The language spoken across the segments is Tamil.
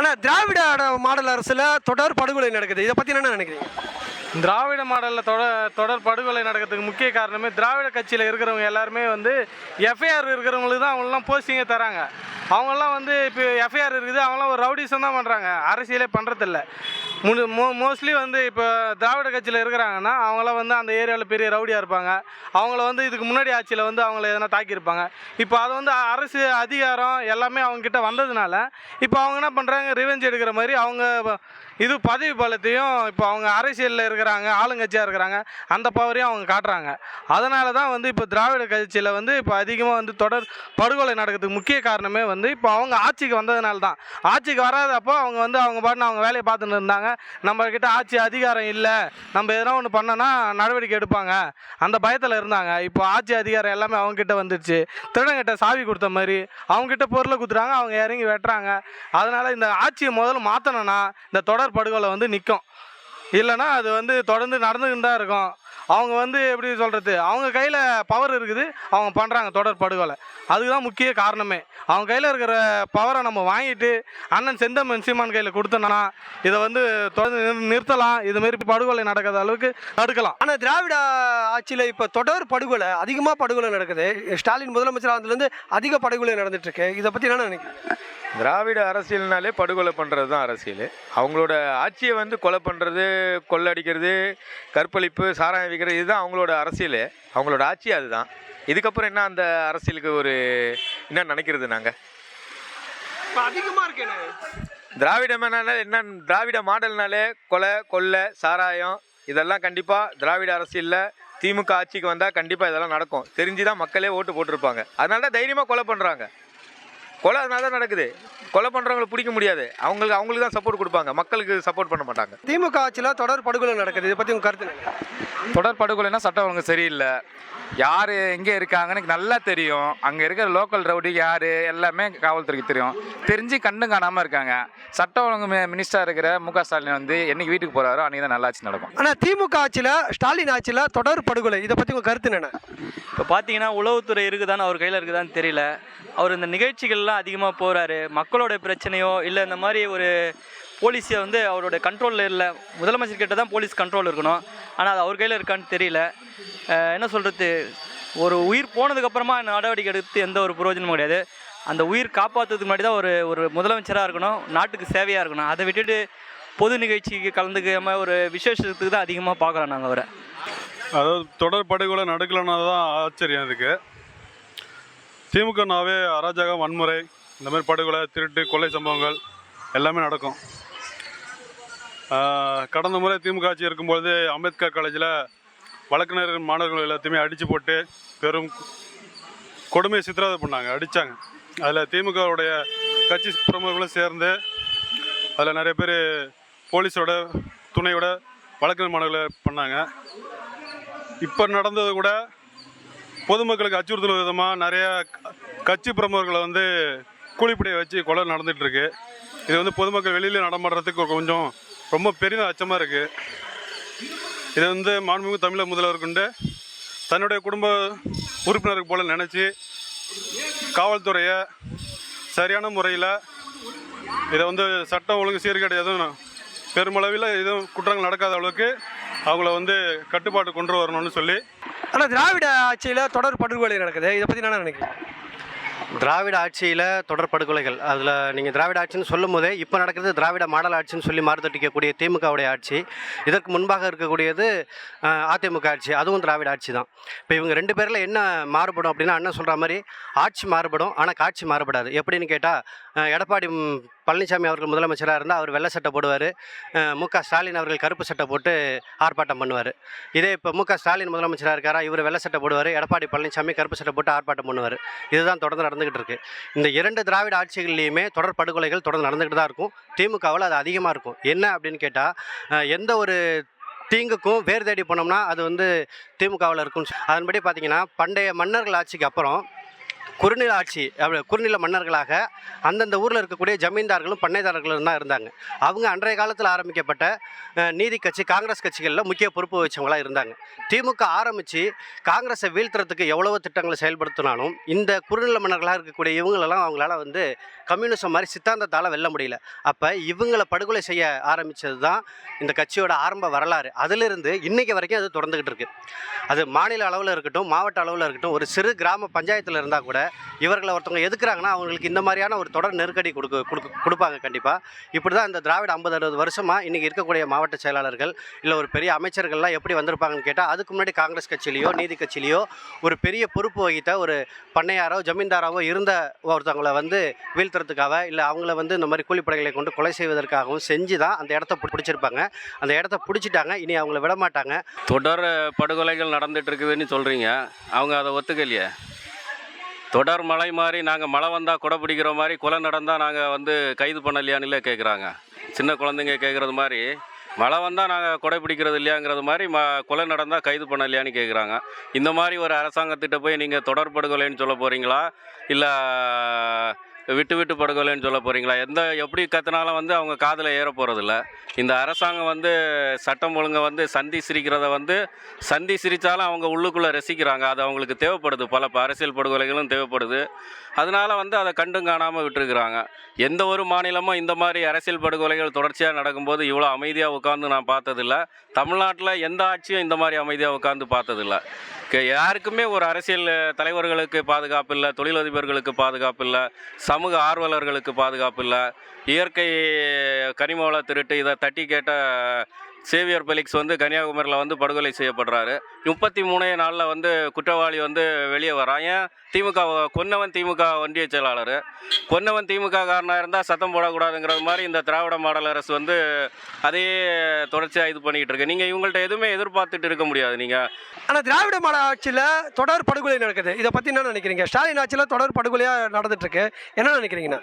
ஆனால் திராவிட மாடல் அரசில் தொடர் படுகொலை நடக்குது. இதை பற்றி என்ன நினைக்கிறீங்க? திராவிட மாடலில் தொடர் தொடர் படுகொலை நடக்கிறதுக்கு முக்கிய காரணமே திராவிட கட்சியில் இருக்கிறவங்க எல்லாருமே வந்து எஃப்ஐஆர் இருக்கிறவங்களுக்கு தான் அவங்களாம் போஸ்டிங்கே தராங்க. அவங்கெல்லாம் வந்து இப்போ எஃப்ஐஆர் இருக்குது. அவங்களாம் ஒரு ரவுடிசம் தான் பண்ணுறாங்க அரசியலே பண்ணுறதில்ல மோ மோஸ்ட்லி வந்து இப்போ திராவிட கட்சியில் இருக்கிறாங்கன்னா அவங்களாம் வந்து அந்த ஏரியாவில் பெரிய ரவுடியாக இருப்பாங்க. அவங்கள வந்து இதுக்கு முன்னாடி ஆட்சியில் வந்து அவங்கள எதனா தாக்கியிருப்பாங்க. இப்போ அது வந்து அரசு அதிகாரம் எல்லாமே அவங்கக்கிட்ட வந்ததுனால இப்போ அவங்க என்ன பண்ணுறாங்க ரிவெஞ்ச் எடுக்கிற மாதிரி அவங்க இது பதவி பலத்தையும் இப்போ அவங்க அரசியலில் இருக்கிறாங்க ஆளுங்கட்சியாக இருக்கிறாங்க அந்த பவரையும் அவங்க காட்டுறாங்க. அதனால தான் வந்து இப்போ திராவிட கட்சியில் வந்து இப்போ அதிகமாக வந்து தொடர் படுகொலை நடக்கிறதுக்கு முக்கிய காரணமே வந்து இப்போ அவங்க ஆட்சிக்கு வந்ததுனால தான் ஆட்சிக்கு வராதப்போ அவங்க வந்து அவங்க பாட்டுன்னு அவங்க வேலையை பார்த்துட்டு இருந்தாங்க. நம்மக்கிட்ட ஆட்சி அதிகாரம் இல்லை. நம்ம எதனா ஒன்று பண்ணோன்னா நடவடிக்கை எடுப்பாங்க. அந்த பயத்தில் இருந்தாங்க. இப்போ ஆட்சி அதிகாரம் எல்லாமே அவங்கக்கிட்ட வந்துடுச்சு திருடங்கிட்ட சாவி கொடுத்த மாதிரி அவங்ககிட்ட பொருளை கொடுத்துறாங்க அவங்க இறங்கி வெட்டுறாங்க. அதனால் இந்த ஆட்சியை முதல்ல மாற்றணும்னா இந்த தொடர் படுகொலை வந்து நிற்கும் இல்லைன்னா அது வந்து தொடர்ந்து நடந்துக்கிட்டு தான் இருக்கும். அவங்க வந்து எப்படி சொல்கிறது அவங்க கையில் பவர் இருக்குது. அவங்க பண்ணுறாங்க தொடர் படுகொலை. அதுதான் முக்கிய காரணமே. அவங்க கையில் இருக்கிற பவரை நம்ம வாங்கிட்டு அண்ணன் செந்தமன் சீமான் கையில் கொடுத்தோன்னா இதை வந்து தொடர்ந்து நிறுத்தலாம். இதுமாரி படுகொலை நடக்காத அளவுக்கு தடுக்கலாம். ஆனால் திராவிட ஆட்சியில் இப்போ தொடர் படுகொலை அதிகமாக படுகொலை நடக்குது. ஸ்டாலின் முதலமைச்சர் ஆனதுலேருந்து அதிக படுகொலை நடந்துட்டு இருக்கு. இதை பற்றி என்ன நினைக்கிறேன் திராவிட அரசியல்னாலே படுகொலை பண்ணுறது தான் அரசியல். அவங்களோட ஆட்சியை வந்து கொலை பண்ணுறது கொள்ளடிக்கிறது கற்பழிப்பு சாராயம் விற்கிறது இதுதான் அவங்களோட அரசியல். அவங்களோட ஆட்சி அதுதான். இதுக்கப்புறம் என்ன அந்த அரசியலுக்கு ஒரு என்ன நினைக்கிறது நாங்கள் அதிகமாக இருக்கேனே திராவிடம்னால என்ன திராவிட மாடல்னாலே கொலை கொள்ளை சாராயம் இதெல்லாம் கண்டிப்பாக திராவிட அரசியலில் திமுக ஆட்சிக்கு வந்தால் கண்டிப்பாக இதெல்லாம் நடக்கும். தெரிஞ்சு தான் மக்களே ஓட்டு போட்டிருப்பாங்க. அதனால தான் தைரியமாக கொலை பண்ணுறாங்க கொலை அதனால தான் நடக்குது. கொலை பண்ணுறவங்களை பிடிக்க முடியாது. அவங்களுக்கு அவங்களுக்கு தான் சப்போர்ட் கொடுப்பாங்க. மக்களுக்கு சப்போர்ட் பண்ண மாட்டாங்க. திமுக ஆட்சியில் தொடர் படுகொலை நடக்குது. இதை பற்றி உங்கள் கருத்து என்ன? தொடர் படுகொலைனா சட்டம் ஒழுங்கு சரியில்லை. யார் எங்கே இருக்காங்கன்னு எனக்கு நல்லா தெரியும். அங்கே இருக்கிற லோக்கல் ரவுடி யார் எல்லாமே காவல்துறைக்கு தெரியும். தெரிஞ்சு கண்ணு காணாமல் இருக்காங்க. சட்டம் ஒழுங்கு மினிஸ்டராக இருக்கிற மு க ஸ்டாலின் வந்து என்னைக்கு வீட்டுக்கு போகிறாரோ அன்றைக்கி தான் நல்லாட்சி நடக்கும். ஆனால் திமுக ஆட்சியில் ஸ்டாலின் ஆட்சியில் தொடர் படுகொலை. இதை பற்றி உங்கள் கருத்து என்ன? இப்போ பார்த்தீங்கன்னா உளவுத்துறை இருக்குதான்னு அவர் கையில் இருக்குதான்னு தெரியல. அவர் இந்த நிகழ்ச்சிகள்லாம் அதிகமாக போகிறாரு மக்களோட பிரச்சனையோ இல்லை இந்த மாதிரி ஒரு போலீஸை வந்து அவரோட கண்ட்ரோலில் இல்லை முதலமைச்சர் கிட்ட தான் போலீஸ் கண்ட்ரோல் இருக்கணும். ஆனால் அது அவர் கையில் இருக்கான்னு தெரியல. என்ன சொல்கிறது ஒரு உயிர் போனதுக்கப்புறமா நடவடிக்கை எடுத்து எந்த ஒரு பிரயோஜனமும் கிடையாது. அந்த உயிர் காப்பாற்றுறதுக்கு முன்னாடி தான் ஒரு ஒரு முதலமைச்சராக இருக்கணும் நாட்டுக்கு சேவையாக இருக்கணும். அதை விட்டுட்டு பொது நிகழ்ச்சிக்கு கலந்துக்காம ஒரு விசேஷத்துக்கு தான் அதிகமாக பார்க்குறோம் நாங்கள் அவரை. அதாவது தொடர் படுகொலை நடக்கலைன்னா தான் ஆச்சரியம் அதுக்கு திமுகனாவே அராஜகம் வன்முறை இந்த மாதிரி படுகொலை திருட்டு கொலை சம்பவங்கள் எல்லாமே நடக்கும். கடந்த முறை திமுக ஆட்சி இருக்கும்பொழுது அம்பேத்கர் காலேஜில் வழக்கறிஞர் மாணவர்கள் எல்லாத்தையுமே அடித்து போட்டு பெரும் கொடுமையை சித்திரவதை பண்ணாங்க அடித்தாங்க அதில் திமுகவுடைய கட்சி பிரமுகர்களும் சேர்ந்து அதில் நிறைய பேர் போலீஸோட துணையோட வழக்கறிஞர் மாணவர்களை பண்ணாங்க. இப்போ நடந்தது கூட பொதுமக்களுக்கு அச்சுறுத்தல் விதமாக நிறைய கட்சி பிரமுகர்களை வந்து கூலிப்படையை வச்சு கொலை நடந்துட்டு இருக்கு இது வந்து பொதுமக்கள் வெளியில் நடமாடுறதுக்கு கொஞ்சம் ரொம்ப பெரிய அச்சமாக இருக்குது இது வந்து மாண்புமிகு தமிழக முதல்வர் கொண்டு தன்னுடைய குடும்ப உறுப்பினருக்கு போல நினச்சி காவல்துறையை சரியான முறையில் இதை வந்து சட்டம் ஒழுங்கு சீர்கேடு எதுவும் பெருமளவில் எதுவும் குற்றங்கள் நடக்காத அளவுக்கு அவங்கள வந்து கட்டுப்பாட்டு கொண்டு வரணும்னு சொல்லி. ஆனால் திராவிட ஆட்சியில் தொடர் படுகொலை நடக்குது. இதை பற்றி என்ன நினைக்கிறீங்க? திராவிட ஆட்சியில் தொடர் படுகொலைகள். அதில் நீங்கள் திராவிட ஆட்சின்னு சொல்லும் போதே இப்போ நடக்கிறது திராவிட மாடல் ஆட்சின்னு சொல்லி மாறுதட்டிக்கக்கூடிய திமுகவுடைய ஆட்சி. இதற்கு முன்பாக இருக்கக்கூடியது அதிமுக ஆட்சி. அதுவும் திராவிட ஆட்சி தான் இப்போ இவங்க ரெண்டு பேரில் என்ன மாறுபடும் அப்படின்னா அண்ணன் சொல்கிற மாதிரி ஆட்சி மாறுபடும் ஆனால் காட்சி மாறுபடாது. எப்படின்னு கேட்டால் எடப்பாடி பழனிசாமி அவர்கள் முதலமைச்சராக இருந்தால் அவர் வெள்ளை சட்டை போடுவார். மு. க. ஸ்டாலின் அவர்கள் கருப்பு சட்டை போட்டு ஆர்ப்பாட்டம் பண்ணுவார். இதே இப்போ மு. க. ஸ்டாலின் முதலமைச்சராக இருக்காரா இவர் வெள்ளை சட்டை போடுவார் எடப்பாடி பழனிசாமி கருப்பு சட்டை போட்டு ஆர்ப்பாட்டம் பண்ணுவார். இதுதான் தொடர்ந்து நடந்துகிட்டு இருக்கு. இந்த இரண்டு திராவிட ஆட்சிகள்லையுமே தொடர் படுகொலைகள் தொடர்ந்து நடந்துகிட்டு தான் இருக்கும். திமுகவில் அது அதிகமாக இருக்கும். என்ன அப்படின்னு கேட்டால் எந்த ஒரு தீங்குக்கும் வேர் தேடி போனோம்னா அது வந்து திமுகவில் இருக்கும் அதன்படி பார்த்தீங்கன்னா பண்டைய மன்னர்கள் ஆட்சிக்கு அப்புறம் குறுநில ஆட்சி அப்படி குறுநில மன்னர்களாக அந்தந்த ஊரில் இருக்கக்கூடிய ஜமீன்தார்களும் பண்ணைதாரர்களும் தான் இருந்தாங்க. அவங்க அன்றைய காலத்தில் ஆரம்பிக்கப்பட்ட நீதி கட்சி காங்கிரஸ் கட்சிகளில் முக்கிய பொறுப்பு வச்சவங்களாக இருந்தாங்க. திமுக ஆரம்பித்து காங்கிரஸை வீழ்த்துறதுக்கு எவ்வளவு திட்டங்களை செயல்படுத்தினாலும் இந்த குறுநில மன்னர்களாக இருக்கக்கூடிய இவங்களெல்லாம் அவங்களால வந்து கம்யூனிசம் மாதிரி சித்தாந்தத்தால் வெல்ல முடியல. அப்போ இவங்களை படுகொலை செய்ய ஆரம்பித்தது தான் இந்த கட்சியோட ஆரம்ப வரலாறு. அதிலிருந்து இன்னைக்கு வரைக்கும் அது தொடர்ந்துக்கிட்டு இருக்குது அது மாநில அளவில் இருக்கட்டும் மாவட்ட அளவில் இருக்கட்டும் ஒரு சிறு கிராம பஞ்சாயத்தில் இருந்தால் கூட இவர்களை ஒருத்தவங்க எதுக்குறாங்கன்னா அவங்களுக்கு இந்த மாதிரியான ஒரு தொடர் நெருக்கடி கொடுக்க கொடுக்க கொடுப்பாங்க கண்டிப்பாக இப்படி தான் இந்த திராவிட ஐம்பது அறுபது வருஷமாக இன்றைக்கி இருக்கக்கூடிய மாவட்ட செயலாளர்கள் இல்லை ஒரு பெரிய அமைச்சர்கள்லாம் எப்படி வந்திருப்பாங்கன்னு கேட்டால் அதுக்கு முன்னாடி காங்கிரஸ் கட்சியிலையோ நீதி கட்சியிலையோ ஒரு பெரிய பொறுப்பு வகித்த ஒரு பண்ணையாரோ ஜமீன்தாராவோ இருந்த ஒருத்தவங்களை வந்து வீழ்த்துறதுக்காக இல்லை அவங்கள வந்து இந்த மாதிரி கூலிப்படைகளை கொண்டு கொலை செய்வதற்காகவும் செஞ்சு தான் அந்த இடத்த பிடிச்சிருப்பாங்க. அந்த இடத்த பிடிச்சிட்டாங்க இனி அவங்கள விட மாட்டாங்க தொடர் படுகொலைகள் நடந்துட்டு இருக்குதுன்னு சொல்கிறீங்க அவங்க அதை ஒத்துக்கலையே. தொடர் மழை மாதிரி நாங்கள் மழை வந்தால் குடை பிடிக்கிற மாதிரி கொலை நடந்தால் நாங்கள் வந்து கைது பண்ணலையானுலே கேட்குறாங்க சின்ன குழந்தைங்க கேட்குறது மாதிரி மழை வந்தால் நாங்கள் கொடை பிடிக்கிறது இல்லையாங்கிறது மாதிரி ம கொலை நடந்தால் கைது பண்ணலையான்னு கேட்குறாங்க இந்த மாதிரி ஒரு அரசாங்கத்திட்ட போய் நீங்கள் தொடர்படுகலைன்னு சொல்ல போகிறீங்களா இல்லை விட்டு விட்டு படுகொலைன்னு சொல்ல போகிறீங்களா எந்த எப்படி கத்தினாலும் வந்து அவங்க காதில் ஏற போகிறதில்ல இந்த அரசாங்கம் வந்து சட்டம் ஒழுங்கை வந்து சந்தி சிரிக்கிறத வந்து சந்தி சிரித்தாலும் அவங்க உள்ளுக்குள்ளே ரசிக்கிறாங்க. அது அவங்களுக்கு தேவைப்படுது. பல ப- அரசியல் படுகொலைகளும் தேவைப்படுது. அதனால வந்து அதை கண்டும் காணாமல் விட்டுருக்குறாங்க. எந்த ஒரு மாநிலமும் இந்த மாதிரி அரசியல் படுகொலைகள் தொடர்ச்சியாக நடக்கும்போது இவ்வளோ அமைதியாக உட்காந்து நான் பார்த்ததில்ல. தமிழ்நாட்டில் எந்த ஆட்சியும் இந்த மாதிரி அமைதியாக உட்காந்து பார்த்ததில்ல. யாருக்குமே ஒரு அரசியல் தலைவர்களுக்கு பாதுகாப்பு இல்லை தொழிலதிபர்களுக்கு பாதுகாப்பு இல்லை சமூக ஆர்வலர்களுக்கு பாதுகாப்பு இல்லை. இயற்கை கனிம வள திருட்டு இதை தட்டி கேட்ட சேவியர் பெலிக்ஸ் வந்து கன்னியாகுமரியில் வந்து படுகொலை செய்யப்படுறாரு. முப்பத்தி மூணே நாளில் வந்து குற்றவாளி வந்து வெளியே வரான். ஏன்? திமுக கொன்னவன் திமுக ஒன்றிய செயலாளர். கொன்னவன் திமுக காரணம் இருந்தால் சத்தம் போடக்கூடாதுங்கிறது மாதிரி இந்த திராவிட மாடல் அரசு வந்து அதையே தொடர்ச்சியாக இது பண்ணிக்கிட்டு இருக்கு. நீங்கள் இவங்கள்ட்ட எதுவுமே எதிர்பார்த்துட்டு இருக்க முடியாது நீங்கள் ஆனால் திராவிட மாடல் ஆட்சியில் தொடர் படுகொலை நடக்குது. இதை பற்றி என்ன நினைக்கிறீங்க? ஸ்டாலின் ஆட்சியில் தொடர் படுகொலையாக நடந்துட்டு இருக்கு. என்ன நினைக்கிறீங்கண்ணா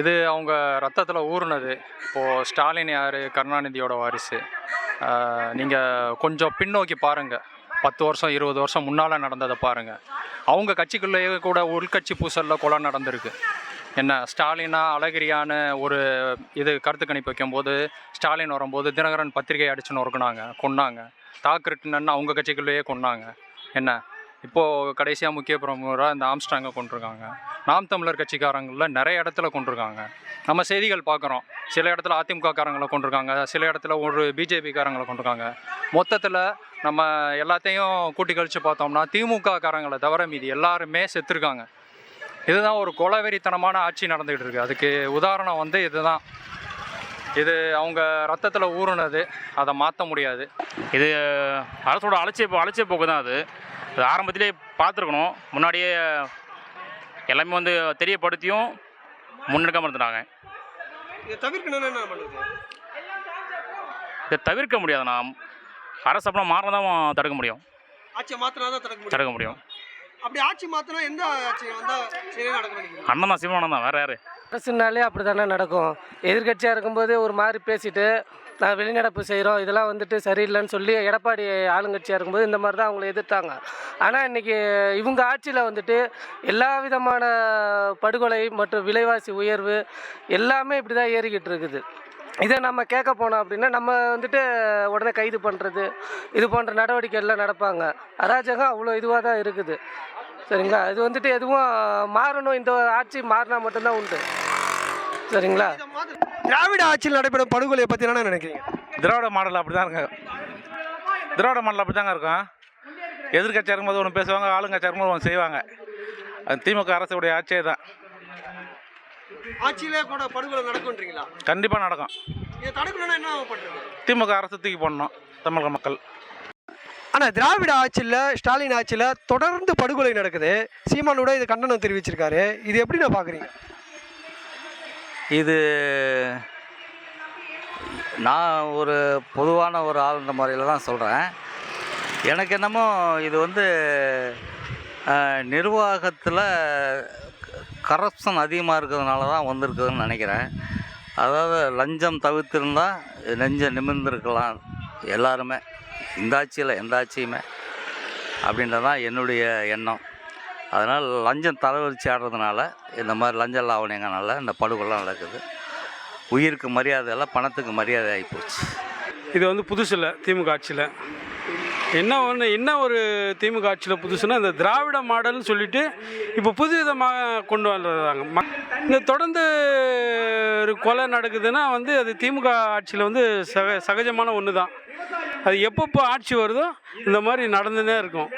இது அவங்க ரத்தத்தில் ஊறுனது. இப்போது ஸ்டாலின் யார்? கருணாநிதியோட வாரிசு. நீங்கள் கொஞ்சம் பின்னோக்கி பாருங்கள் பத்து வருஷம் இருபது வருஷம் முன்னால் நடந்ததை பாருங்கள் அவங்க கட்சிக்குள்ளேயே கூட உள்கட்சி பூசலில் கொலை நடந்திருக்கு. என்ன ஸ்டாலினா அழகிரியான ஒரு இது கருத்து கணிப்பு வைக்கும்போது ஸ்டாலின் வரும்போது தினகரன் பத்திரிகை அடிச்சுன்னு ஒருக்குனாங்க கொன்னாங்க. தாக்கரிட்டுனன்னு அவங்க கட்சிக்குள்ளேயே கொன்னாங்க. என்ன இப்போது கடைசியாக முக்கிய பிரமுகராக இந்த ஆம்ஸ்டாங்கை கொண்டிருக்காங்க. நாம் தமிழர் கட்சிக்காரங்களில் நிறைய இடத்துல கொண்டிருக்காங்க. நம்ம செய்திகள் பார்க்குறோம். சில இடத்துல அதிமுக காரங்களை கொண்டிருக்காங்க. சில இடத்துல ஒரு பிஜேபிக்காரங்களை கொண்டிருக்காங்க. மொத்தத்தில் நம்ம எல்லாத்தையும் கூட்டி கழித்து பார்த்தோம்னா திமுக காரங்களை தவிர மீதி எல்லாருமே செத்துருக்காங்க. இதுதான் ஒரு கொலவெறித்தனமான ஆட்சி நடந்துக்கிட்டு இருக்குது அதுக்கு உதாரணம் வந்து இதுதான். இது அவங்க ரத்தத்தில் ஊறுனது. அதை மாற்ற முடியாது. இது அரசோட அலட்சிய அலட்சிய போக்கு தான் அது. ஆரம்பத்திலே பார்த்துருக்கணும். முன்னாடியே எல்லாமே வந்து தெரியப்படுத்தியும் முன்னெடுக்காமல் இருந்துட்டாங்க. இதை தவிர்க்கணும்னு என்ன பண்ணுறது? இதை தவிர்க்க முடியாது நான் அரசு அப்படின்னா மாறினா தான் தடுக்க முடியும். ஆட்சியை மாற்றினா தான் தடுக்க முடியும். தடுக்க முடியும். அப்படி ஆட்சி மாற்றினா எந்த ஆட்சி வந்தால் சரியாக அண்ணன் தான் சிவனானந்த் தான் வேறு யார்? அரசுனாலே அப்படி தானே நடக்கும். எதிர்கட்சியாக இருக்கும்போது ஒரு மாதிரி பேசிட்டு நான் வெளிநடப்பு செய்கிறோம் இதெல்லாம் வந்துட்டு சரியில்லைன்னு சொல்லி எடப்பாடி ஆளுங்கட்சியாக இருக்கும்போது இந்த மாதிரி தான் அவங்கள எதிர்த்தாங்க. ஆனால் இன்றைக்கி இவங்க ஆட்சியில் வந்துட்டு எல்லா விதமான படுகொலை மற்றும் விலைவாசி உயர்வு எல்லாமே இப்படி தான் ஏறிக்கிட்டு இருக்குது. இதை நம்ம கேட்க போனோம் அப்படின்னா நம்ம வந்துட்டு உடனே கைது பண்ணுறது இது போன்ற நடவடிக்கை எல்லாம் நடப்பாங்க. அராஜகம் அவ்வளோ இதுவாக தான் இருக்குது. சரிங்களா? இது வந்துட்டு எதுவும் மாறணும். இந்த ஆட்சி மாறினா மட்டும்தான் உண்டு. சரிங்களா? திராவிட ஆட்சியில் நடைபெறும் படுகொலையை பற்றி என்ன நினைக்கிறீங்க? திராவிட மாடல் அப்படி தான் இருக்கு. திராவிட மாடல் அப்படி தாங்க இருக்கும். எதிர்கட்சியாக இருக்கும்போது ஒன்று பேசுவாங்க ஆளுங்கட்சியாக இருக்கும்போது ஒன்று செய்வாங்க. அது திமுக அரசுடைய ஆட்சியே தான். ஆட்சியிலே கூட படுகொலை நடக்கும்ன்றீங்களா கண்டிப்பாக நடக்கும். இதை தடுக்கணும்னா என்ன பண்ணுறது திமுக அரசு தூக்கி போடணும் தமிழக மக்கள். ஆனால் திராவிட ஆட்சியில் ஸ்டாலின் ஆட்சியில் தொடர்ந்து படுகொலை நடக்குது. சீமானோட இது கண்டனம் தெரிவிச்சிருக்காரு. இது எப்படி நான் பார்க்குறீங்க இது நான் ஒரு பொதுவான ஒரு ஆளுன்ற முறையில் தான் சொல்கிறேன் எனக்கு என்னமோ இது வந்து நிர்வாகத்தில் கரப்ஷன் அதிகமாக இருக்கிறதுனால தான் வந்திருக்குதுன்னு நினைக்கிறேன். அதாவது லஞ்சம் தவிர்த்திருந்தால் நெஞ்சம் நிமிர்ந்திருக்கலாம் எல்லாருமே. இந்த ஆட்சியில் எந்த ஆட்சியுமே. அப்படின்றது தான் என்னுடைய எண்ணம். அதனால் லஞ்சம் தலைவரிச்சு ஆடுறதுனால இந்த மாதிரி லஞ்ச லாவணியங்கனால இந்த படுகொலாம் நடக்குது. உயிருக்கு மரியாதை இல்லை பணத்துக்கு மரியாதை ஆகிப்போச்சு இது வந்து புதுசு இல்லை திமுக ஆட்சியில். என்ன ஒன்று என்ன ஒரு திமுக ஆட்சியில் புதுசுன்னா இந்த திராவிட மாடல்னு சொல்லிட்டு இப்போ புது விதமாக கொண்டு வந்துடுறாங்க இந்த தொடர்ந்து ஒரு கொலை நடக்குதுன்னா வந்து அது திமுக ஆட்சியில் வந்து சக சகஜமான ஒன்று தான் அது எப்பப்போ ஆட்சி வருதோ இந்த மாதிரி நடந்துனே இருக்கும்.